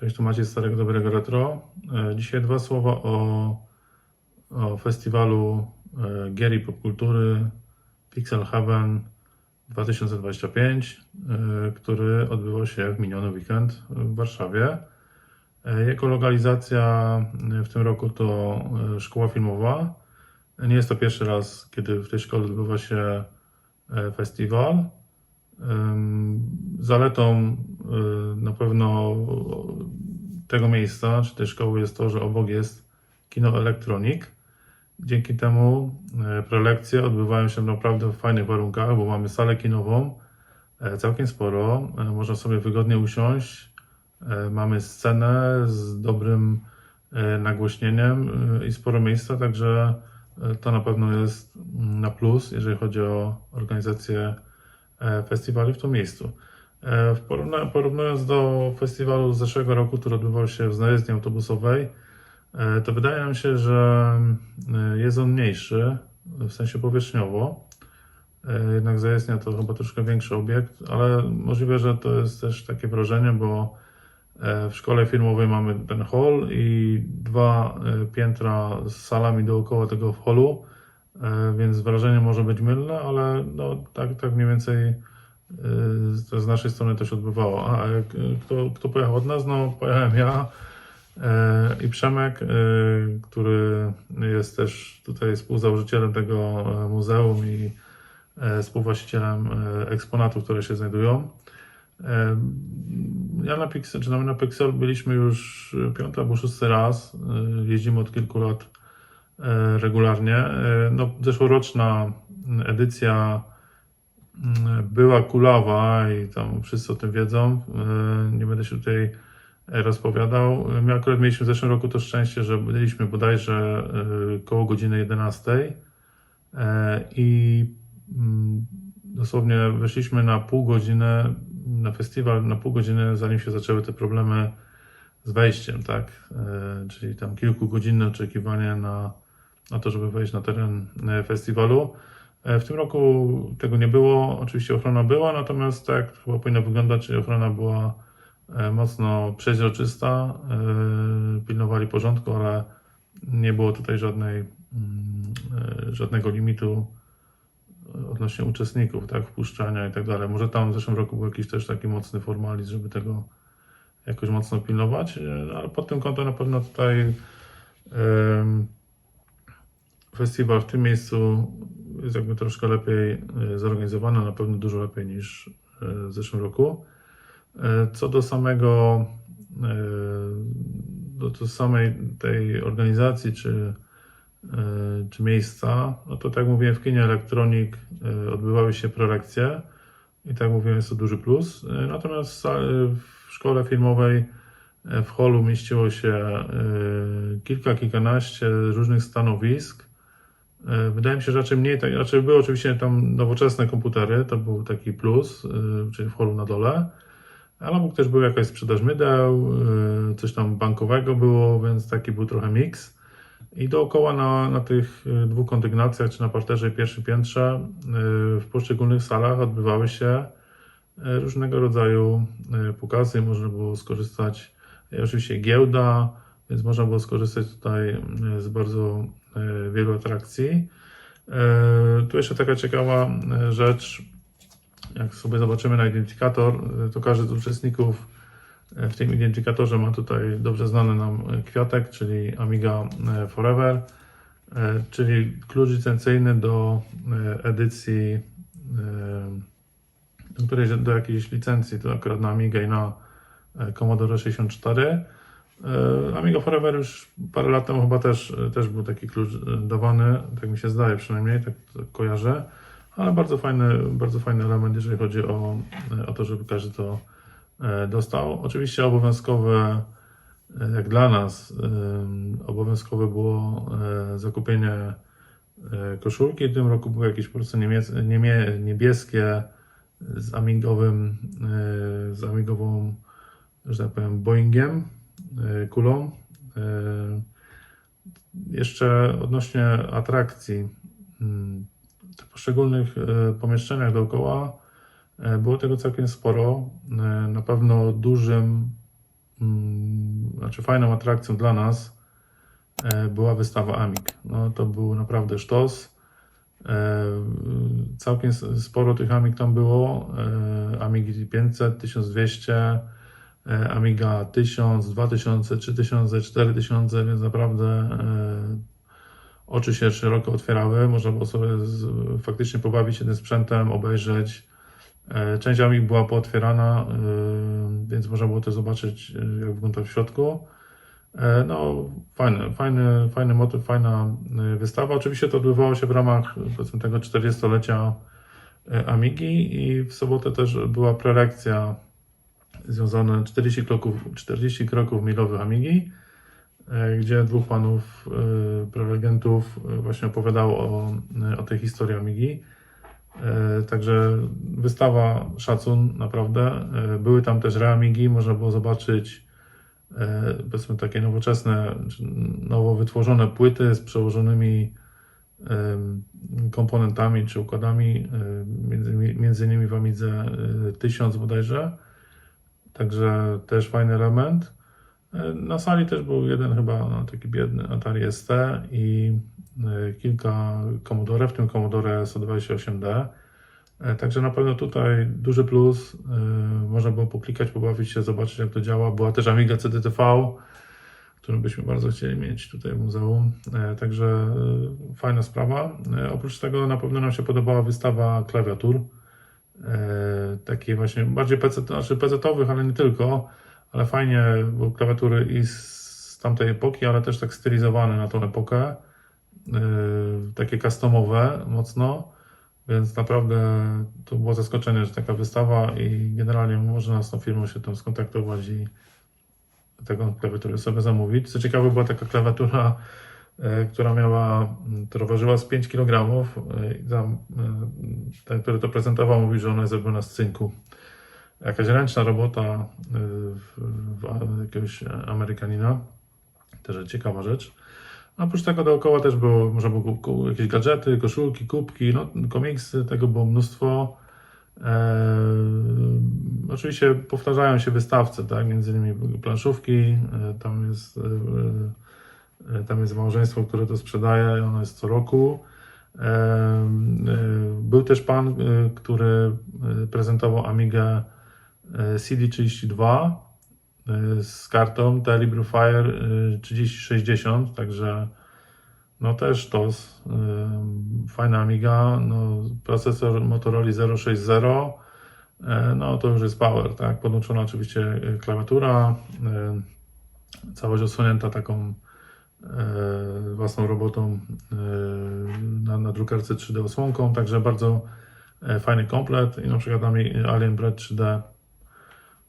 Cześć, tu Maciej Starego Dobrego Retro. E, Dzisiaj dwa słowa o, o festiwalu e, gier i popkultury Pixel Heaven 2025, e, który odbywał się w miniony weekend w Warszawie. Jego lokalizacja w tym roku to szkoła filmowa. Nie jest to pierwszy raz, kiedy w tej szkole odbywa się festiwal. Zaletą y, na pewno tego miejsca, czy tej szkoły jest to, że obok jest kino Elektronik. Dzięki temu y, prelekcje odbywają się naprawdę w fajnych warunkach, bo mamy salę kinową, e, całkiem sporo. e, Można sobie wygodnie usiąść. e, Mamy scenę z dobrym e, nagłośnieniem e, i sporo miejsca, także e, to na pewno jest mm, na plus, jeżeli chodzi o organizację e, festiwali w tym miejscu. E, Porównując do festiwalu z zeszłego roku, który odbywał się w znajezdni autobusowej, e, to wydaje nam się, że e, jest on mniejszy, w sensie powierzchniowo. E, Jednak zajezdnia to chyba troszkę większy obiekt, ale możliwe, że to jest też takie wrażenie, bo e, w szkole filmowej mamy ten hall i dwa e, piętra z salami dookoła tego hallu. E, więc wrażenie może być mylne, ale no, tak, tak mniej więcej e, to z naszej strony to się odbywało. A e, kto, kto pojechał od nas? No, pojechałem ja i Przemek, który jest też tutaj współzałożycielem tego muzeum i współwłaścicielem eksponatów, które się znajdują. Ja na Pixel, czy na Pixel byliśmy już piąty albo szósty raz. Jeździmy od kilku lat regularnie. E, No, zeszłoroczna edycja mm, była kulawa i tam wszyscy o tym wiedzą. E, Nie będę się tutaj e, rozpowiadał. My akurat mieliśmy w zeszłym roku to szczęście, że byliśmy bodajże e, koło godziny 11 e, i mm, dosłownie weszliśmy na pół godziny na festiwal, na pół godziny zanim się zaczęły te problemy z wejściem, tak? E, Czyli tam kilkugodzinne oczekiwanie na, na to, żeby wejść na teren e, festiwalu. E, W tym roku tego nie było. Oczywiście ochrona była, natomiast tak chyba powinno wyglądać, ochrona była e, mocno przeźroczysta. Pilnowali porządku, ale nie było tutaj żadnej, mm, żadnego limitu odnośnie uczestników, tak, wpuszczania i tak dalej. Może tam w zeszłym roku był jakiś też taki mocny formalizm, żeby tego jakoś mocno pilnować, e, ale pod tym kątem na pewno tutaj em, festiwal w tym miejscu jest jakby troszkę lepiej e, zorganizowany, na pewno dużo lepiej niż e, w zeszłym roku. E, Co do samego, do, do samej tej organizacji, czy, czy miejsca, no to tak jak mówiłem, w kinie Elektronik odbywały się prelekcje i tak mówiłem, jest to duży plus. Natomiast w szkole filmowej w holu mieściło się kilka, kilkanaście różnych stanowisk. E, Wydaje mi się, że raczej mniej, tak, raczej były oczywiście tam nowoczesne komputery, to był taki plus, e, czyli w holu na dole, ale mógł też był jakaś sprzedaż mydeł, e, coś tam bankowego było, więc taki był trochę miks. I dookoła na, na tych dwóch kondygnacjach, czy na parterze i pierwszym piętrze, w poszczególnych salach odbywały się różnego rodzaju pokazy. Można było skorzystać, oczywiście giełda, więc można było skorzystać tutaj z bardzo wielu atrakcji. E, Tu jeszcze taka ciekawa e, rzecz, jak sobie zobaczymy na identykator, e, to każdy z uczestników e, w tym identykatorze ma tutaj dobrze znany nam e, kwiatek, czyli Amiga e, Forever, e, czyli klucz licencyjny do e, edycji, e, do jakiejś licencji, to akurat na Amiga i na e, Commodore 64. E, Amiga Forever już parę lat temu chyba też, też był taki klucz e, dawany, tak mi się zdaje przynajmniej, tak, kojarzę, ale bardzo fajny, bardzo fajny element, jeżeli chodzi o, o to, żeby każdy to e, dostał. Oczywiście obowiązkowe, e, jak dla nas, obowiązkowe było e, zakupienie e, koszulki. W tym roku były jakieś po prostu niemiec, niemie, niebieskie z amigowym, e, z amigową, że tak powiem, Boeingiem, e, kulą. E, Jeszcze odnośnie atrakcji, mm, w poszczególnych pomieszczeniach dookoła było tego całkiem sporo. Na pewno dużym znaczy fajną atrakcją dla nas była wystawa Amig. No to był naprawdę sztos. Całkiem sporo tych Amig tam było. Amigi 500, 1200, e, Amiga 1000, 2000, 3000, 4000, więc naprawdę e, oczy się szeroko otwierały. Można było sobie faktycznie pobawić się tym sprzętem, obejrzeć. E, Część Amig była pootwierana, e, więc można było też zobaczyć, e, jak wygląda w środku. E, No, fajny, fajny, fajny motyw, fajna e, wystawa. Oczywiście to odbywało się w ramach powiedzmy tego 40-lecia e, Amigi i w sobotę też była prelekcja związana 40 kroków, 40 kroków milowych Amigi, e, gdzie dwóch panów e, prelegentów e, właśnie opowiadało o, o tej historii Amigi. Także wystawa szacun, naprawdę. Były tam też reamigi, można było zobaczyć powiedzmy takie nowoczesne, nowo wytworzone płyty z przełożonymi komponentami czy układami, między, między innymi w Amidze e, 1000 bodajże. Także też fajny element. E, Na sali też był jeden chyba no, taki biedny Atari ST i e, kilka Commodore, w tym Commodore 128D. E, Także na pewno tutaj duży plus. Można było poklikać, pobawić się, zobaczyć jak to działa. Była też Amiga CDTV, którą byśmy bardzo chcieli mieć tutaj w muzeum. Także fajna sprawa. Oprócz tego na pewno nam się podobała wystawa klawiatur. E, Takiej właśnie bardziej PC, znaczy PC-owych, ale nie tylko. Ale fajnie, bo klawiatury i z tamtej epoki, ale też tak stylizowane na tą epokę. E, Takie customowe mocno. Więc naprawdę to było zaskoczenie, że taka wystawa i generalnie można z tą firmą się tam skontaktować i taką klawiaturę sobie zamówić. Co ciekawe, była taka klawiatura, która miała, która ważyła z 5 kg. e, e, ten, który to prezentował, mówił, że ona jest zrobiona z cynku. Jakaś ręczna robota e, w, w, jakiegoś Amerykanina. Też ciekawa rzecz. A Oprócz tego dookoła też było, można było jakieś gadżety, koszulki, kubki, no, komiksy, tego było mnóstwo. Oczywiście powtarzają się wystawcy, tak? Między innymi planszówki, e, tam jest, e, e, tam jest małżeństwo, które to sprzedaje, ono jest co roku. Eee, e, Był też pan, e, który e, prezentował Amigę e, CD32 e, z kartą Telebrew Fire e, 3060, także no też TOS, y, fajna Amiga, no, procesor Motorola 060, e, no to już jest power, tak, podłączona oczywiście e, klawiatura, e, całość osłonięta taką e, własną robotą e, na, na drukarce 3D osłonką, także bardzo e, fajny komplet i na przykład Alien Bread 3D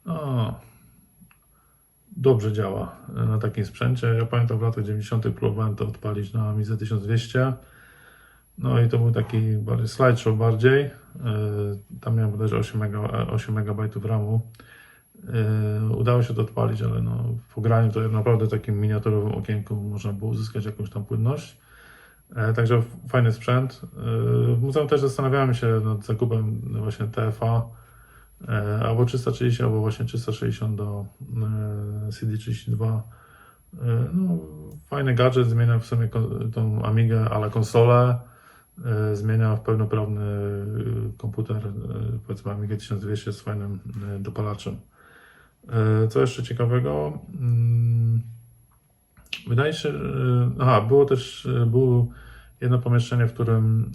no, dobrze działa e, na takim sprzęcie. Ja pamiętam w latach 90. próbowałem to odpalić na Amidze 1200. No i to był taki bardziej slideshow bardziej. E, Tam miałem bodajże 8, mega, 8 MB RAMu. E, Udało się to odpalić, ale no, w pograniu to naprawdę takim miniaturowym okienku można było uzyskać jakąś tam płynność. E, Także fajny sprzęt. E, W muzeum też zastanawiałem się nad zakupem właśnie TFA. E, albo 330, albo właśnie 360 do e, CD32. E, no, fajny gadżet, zmienia w sumie tą Amigę, ale konsolę. Zmienia w pełnoprawny komputer, powiedzmy Amigę 1200 z fajnym dopalaczem. E, Co jeszcze ciekawego? Mm, Wydaje się, aha, było też e, było jedno pomieszczenie, w którym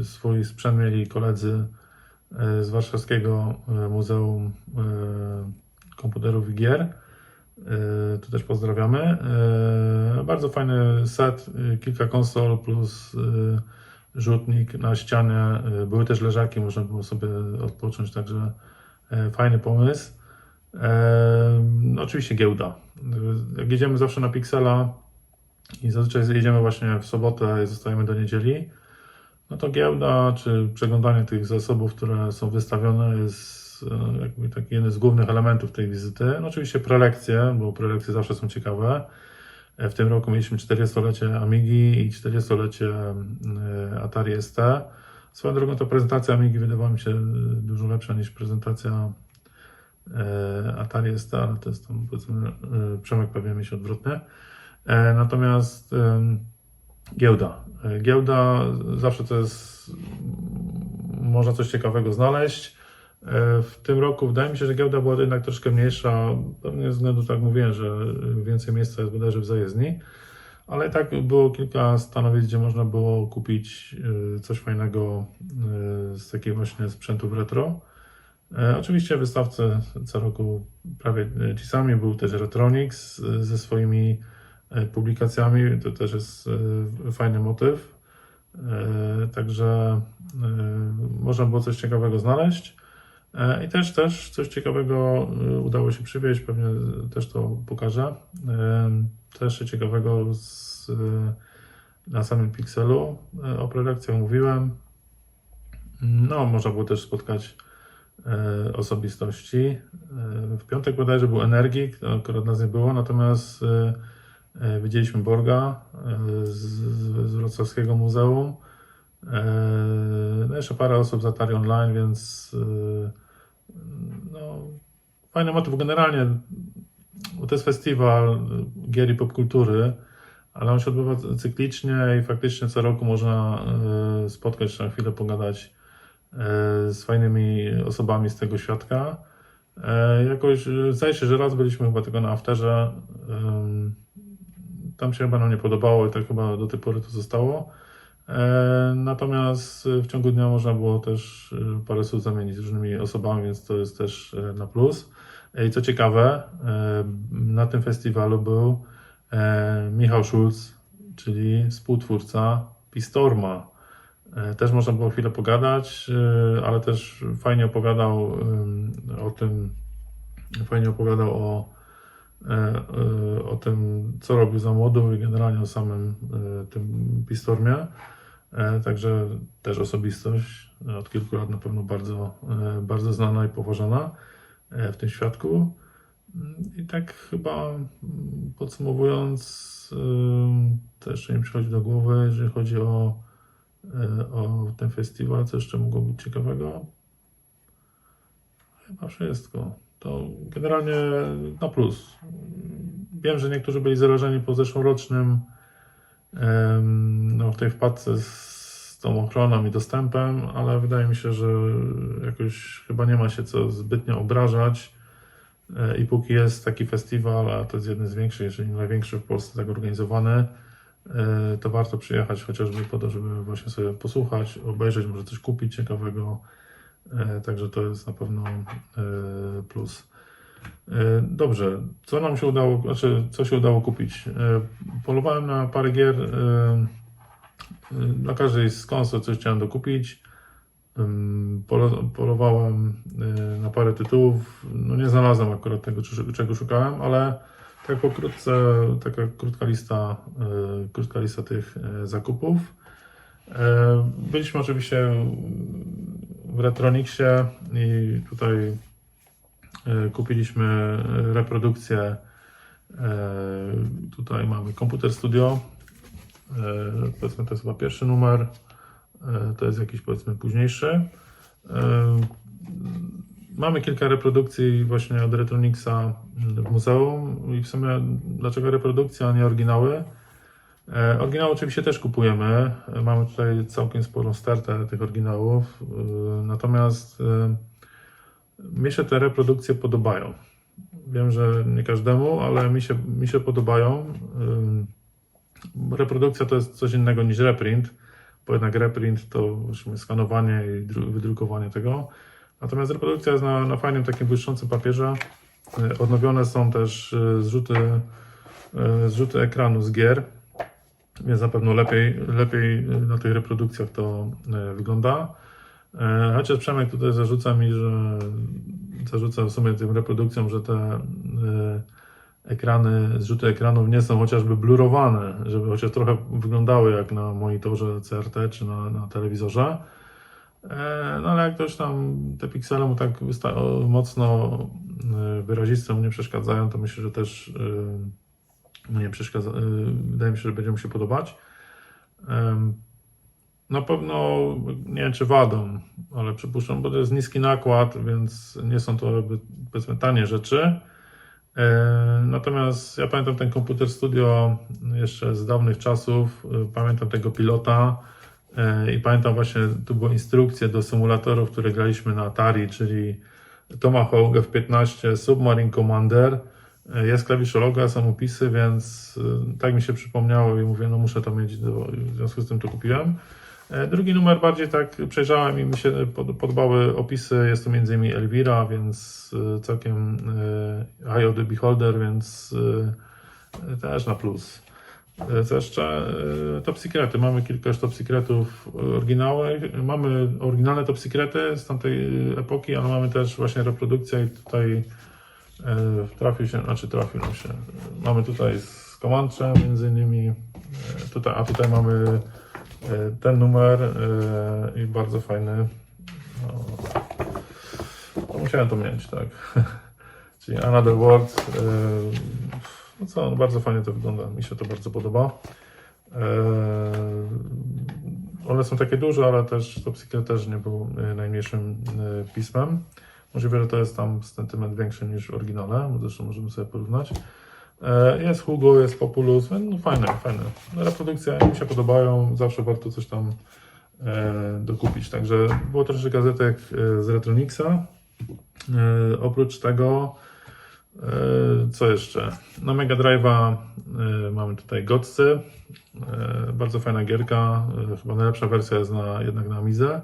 e, swój sprzęt mieli koledzy z Warszawskiego Muzeum Komputerów i Gier. Tu też pozdrawiamy. Bardzo fajny set, kilka konsol plus rzutnik na ścianie. Były też leżaki, można było sobie odpocząć, także fajny pomysł. E, no, oczywiście giełda. Jak jedziemy zawsze na Pixela i zazwyczaj jedziemy właśnie w sobotę i zostajemy do niedzieli, no to giełda czy przeglądanie tych zasobów, które są wystawione jest e, jakby taki jeden z głównych elementów tej wizyty. No oczywiście prelekcje, bo prelekcje zawsze są ciekawe. E, W tym roku mieliśmy 40-lecie Amigi i 40-lecie e, Atari ST. Swoją drogą to prezentacja Amigi wydawała mi się dużo lepsza niż prezentacja Atari ST, ale to jest tam powiedzmy, e, Przemek pewnie myśli odwrotnie. E, Natomiast giełda. E, Giełda zawsze to jest, można coś ciekawego znaleźć. E, W tym roku wydaje mi się, że giełda była jednak troszkę mniejsza, pewnie ze względu, tak mówiłem, że więcej miejsca jest bodajże w zajezdni, ale i tak było kilka stanowisk, gdzie można było kupić e, coś fajnego e, z takiego właśnie sprzętów retro. E, Oczywiście wystawcy co roku prawie e, ci sami, był też Retronix e, ze swoimi publikacjami, to też jest fajny motyw. Także można było coś ciekawego znaleźć. I też, też coś ciekawego udało się przywieźć, pewnie też to pokażę. Też ciekawego z, na samym Pixelu. O prelekcjach mówiłem. No, można było też spotkać osobistości. E, W piątek bodajże był Energik, akurat nas nie było, natomiast e, e, widzieliśmy Borga e, z, z Wrocławskiego Muzeum. E, No jeszcze parę osób z Atari Online, więc e, no, fajny motyw. Generalnie bo to jest festiwal e, gier i popkultury, ale on się odbywa cyklicznie i faktycznie co roku można e, spotkać się na chwilę, pogadać e, z fajnymi osobami z tego świadka. E, Jakoś, e, zdaje się, że raz byliśmy chyba tylko na afterze. Tam się chyba nam nie podobało i tak chyba do tej pory to zostało. E, Natomiast w ciągu dnia można było też e, parę słów zamienić z różnymi osobami, więc to jest też e, na plus. E, I co ciekawe, e, na tym festiwalu był e, Michał Schulz, czyli współtwórca Pistorma. E, Też można było chwilę pogadać, e, ale też fajnie opowiadał o tym, fajnie opowiadał o, e, o tym, co robił za młodu i generalnie o samym tym Pistormie. Także też osobistość, od kilku lat na pewno bardzo, bardzo znana i poważana w tym świadku. I tak chyba podsumowując, jeszcze mi przychodzi do głowy, jeżeli chodzi o, o ten festiwal, co jeszcze mogło być ciekawego. Chyba wszystko. To generalnie na plus. Wiem, że niektórzy byli zarażeni po zeszłorocznym no, w tej wpadce z tą ochroną i dostępem, ale wydaje mi się, że jakoś chyba nie ma się co zbytnio obrażać. E, I póki jest taki festiwal, a to jest jeden z większych, jeżeli nie największy w Polsce tak organizowany, e, to warto przyjechać chociażby po to, żeby właśnie sobie posłuchać, obejrzeć, może coś kupić ciekawego. E, Także to jest na pewno e, plus. E, Dobrze, co nam się udało, znaczy co się udało kupić? E, Polowałem na parę gier. e, e, Na każdej z konsol coś chciałem dokupić. Polowałem na parę tytułów. No nie znalazłem akurat tego, czego szukałem, ale tak pokrótce, taka krótka lista, y, krótka lista tych y, zakupów. Y, Byliśmy oczywiście w Retronixie i tutaj kupiliśmy reprodukcję. Tutaj mamy Computer Studio. Powiedzmy, to jest chyba pierwszy numer. E, To jest jakiś powiedzmy późniejszy. Mamy kilka reprodukcji właśnie od Retronixa w muzeum i w sumie dlaczego reprodukcja, a nie oryginały? E, Oryginały oczywiście też kupujemy. E, Mamy tutaj całkiem sporą stertę tych oryginałów. E, Natomiast e, mi się te reprodukcje podobają. Wiem, że nie każdemu, ale mi się, mi się podobają. E, Reprodukcja to jest coś innego niż reprint bo jednak reprint to skanowanie i dru- wydrukowanie tego. Natomiast reprodukcja jest na, na fajnym takim błyszczącym papierze. E, Odnowione są też e, zrzuty, e, zrzuty ekranu z gier, więc na pewno lepiej, lepiej na tych reprodukcjach to wygląda. Chociaż Przemek tutaj zarzuca mi, że zarzuca w sumie tym reprodukcjom, że te ekrany, zrzuty ekranów nie są chociażby blurowane, żeby chociaż trochę wyglądały jak na monitorze CRT czy na, na telewizorze. E, No ale jak ktoś tam te piksele mu tak mocno e, wyraziste mu nie przeszkadzają, to myślę, że też e, mu nie przeszkadza. Wydaje mi się, że będzie mu się podobać. Na pewno nie wiem czy wadą, ale przypuszczam, bo to jest niski nakład, więc nie są to jakby, powiedzmy tanie rzeczy. Natomiast ja pamiętam ten komputer studio jeszcze z dawnych czasów, pamiętam tego pilota i pamiętam właśnie, tu były instrukcje do symulatorów, które graliśmy na Atari, czyli Tomahawk F-15, Submarine Commander, E, jest klawiszologa, są opisy, więc e, tak mi się przypomniało i mówię, no muszę to mieć, do, w związku z tym to kupiłem. E, Drugi numer bardziej tak przejrzałem i mi się pod- podobały opisy. Jest to m.in. Elvira, więc e, całkiem e, Eye of the Beholder, więc e, też na plus. E, jeszcze? E, Top Secrety. Mamy kilka już Top Secretów oryginałowych. Mamy oryginalne Top Secrety z tamtej epoki, ale mamy też właśnie reprodukcję i tutaj e, trafił się, znaczy trafił nam się. Mamy tutaj z Comanche między innymi, e, tutaj, a tutaj mamy e, ten numer e, i bardzo fajny. No, no musiałem to mieć, tak. Czyli Another World. No co, no bardzo fajnie to wygląda, mi się to bardzo podoba. E, One są takie duże, ale też Top Secret też nie był e, najmniejszym e, pismem. Możliwe, że to jest tam sentyment większy niż w oryginale, zresztą możemy sobie porównać. E, Jest Hugo, jest Populus, no fajne, fajne. Reprodukcje mi się podobają, zawsze warto coś tam e, dokupić. Także było troszeczkę gazetek e, z Retronixa. E, Oprócz tego, co jeszcze? Na Mega Drive'a e, mamy tutaj Godsy. E, Bardzo fajna gierka, e, chyba najlepsza wersja jest na, jednak na Amizę.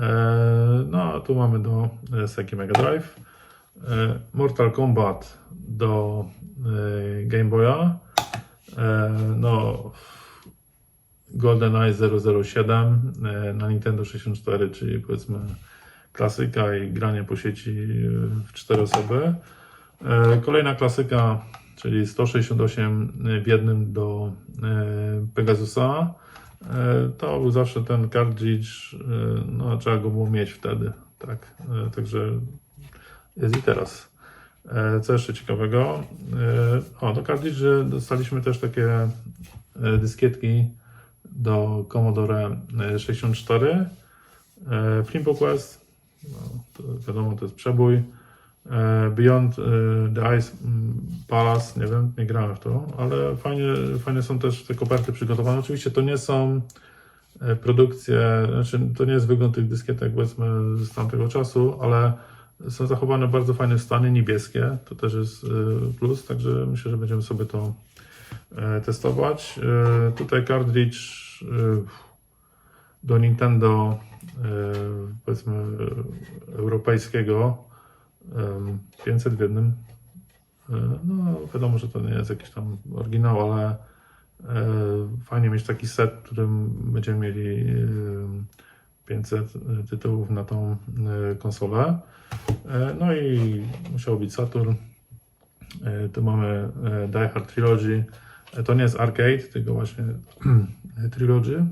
E, No, a tu mamy do e, Seki Mega Drive. E, Mortal Kombat do e, Game Boya. E, No, GoldenEye 007 e, na Nintendo 64, czyli powiedzmy klasyka i granie po sieci e, w cztery osoby. E, Kolejna klasyka, czyli 168 w jednym do e, Pegasusa. E, To był zawsze ten cartridge, no trzeba go było mieć wtedy, tak, także jest i teraz. Co jeszcze ciekawego? O, do cartridge dostaliśmy też takie dyskietki do Commodore e, 64. E, Flimbo Quest, no, to wiadomo, to jest przebój. E, Beyond e, the Ice Palace, nie wiem, nie grałem w to, ale fajnie, fajnie są też te koperty przygotowane. Oczywiście to nie są e, produkcje, znaczy to nie jest wygląd tych dyskietek powiedzmy z tamtego czasu, ale są zachowane bardzo fajne stany, niebieskie, to też jest plus, także myślę, że będziemy sobie to testować. Tutaj cartridge do Nintendo powiedzmy europejskiego 500 w jednym. E, No wiadomo, że to nie jest jakiś tam oryginał, ale e, fajnie mieć taki set, w którym będziemy mieli e, 500 tytułów na tą e, konsolę. E, No i musiał być Saturn. E, Tu mamy e, Die Hard Trilogy. E, To nie jest arcade, tylko właśnie Trilogy.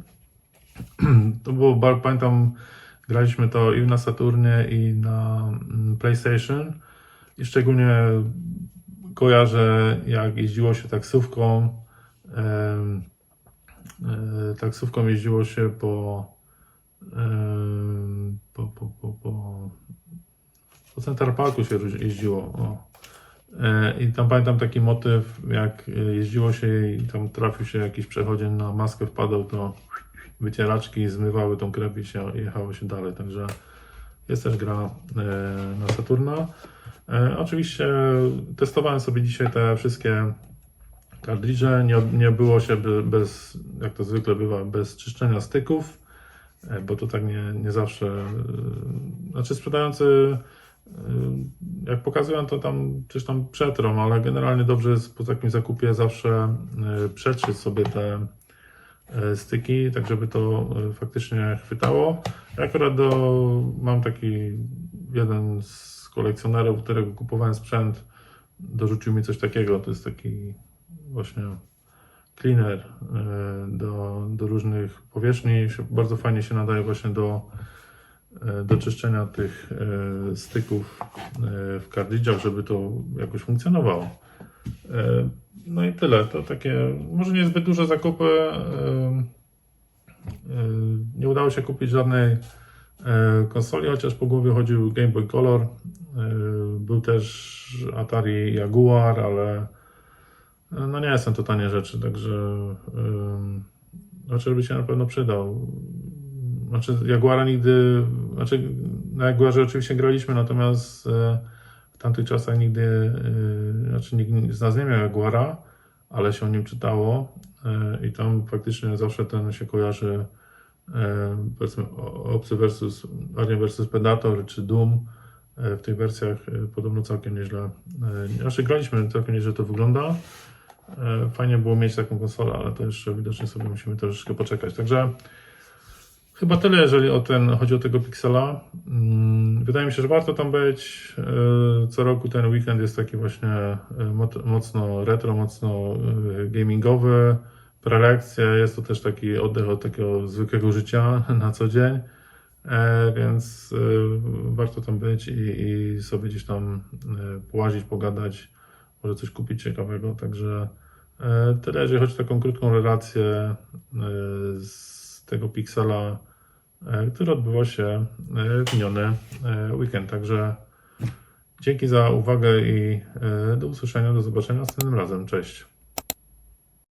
To było, pamiętam, graliśmy to i na Saturnie, i na mm, PlayStation. I szczególnie kojarzę, jak jeździło się taksówką. e, Taksówką jeździło się po, po, po, po, po, po Central Parku się jeździło. O. E, I tam pamiętam taki motyw, jak e, jeździło się i tam trafił się jakiś przechodzień na maskę wpadał, to wycieraczki zmywały tą krew i się, jechało się dalej. Także jest też gra e, na Saturna. E, Oczywiście testowałem sobie dzisiaj te wszystkie kartridże. Nie, nie było się be- bez, jak to zwykle bywa, bez czyszczenia styków, e, bo to tak nie, nie zawsze. Znaczy sprzedający jak pokazują, to tam coś tam przetrą, ale generalnie dobrze jest po takim zakupie zawsze przetrzeć sobie te styki, tak żeby to y, faktycznie chwytało. Akurat do, mam taki jeden z kolekcjonerów, którego kupowałem sprzęt, dorzucił mi coś takiego, to jest taki właśnie cleaner y, do, do różnych powierzchni, bardzo fajnie się nadaje właśnie do e, do czyszczenia tych e, styków e, w kartridżach, żeby to jakoś funkcjonowało. E, No i tyle. To takie, może niezbyt duże zakupy, e, Nie udało się kupić żadnej e, konsoli, chociaż po głowie chodził Game Boy Color. E, Był też Atari Jaguar, ale e, no nie są to tanie rzeczy, także ym, znaczy się na pewno przydał. Znaczy Jaguara nigdy, znaczy na Jaguarze oczywiście graliśmy, natomiast e, tamtych czasach nigdy, e, znaczy nikt z nas nie miał Jaguara, ale się o nim czytało e, i tam faktycznie zawsze ten się kojarzy e, powiedzmy Obcy versus Alien versus Predator czy Doom w tych wersjach podobno całkiem nieźle. Znaczy graliśmy, całkiem nieźle to wygląda. Fajnie było mieć taką konsolę, ale to jeszcze widocznie sobie musimy troszeczkę poczekać. Także chyba tyle, jeżeli o ten, chodzi o tego Pixela. Mm, Wydaje mi się, że warto tam być. E, Co roku ten weekend jest taki właśnie e, mocno retro, mocno e, gamingowy. Prelekcje, jest to też taki oddech od takiego zwykłego życia na co dzień. Więc warto tam być i, i sobie gdzieś tam połazić, pogadać, może coś kupić ciekawego. Także tyle, jeżeli chodzi o taką krótką relację z tego Pixela, e, który odbywał się e, w miniony e, weekend. Także dzięki za uwagę i do usłyszenia, do zobaczenia następnym razem. Cześć.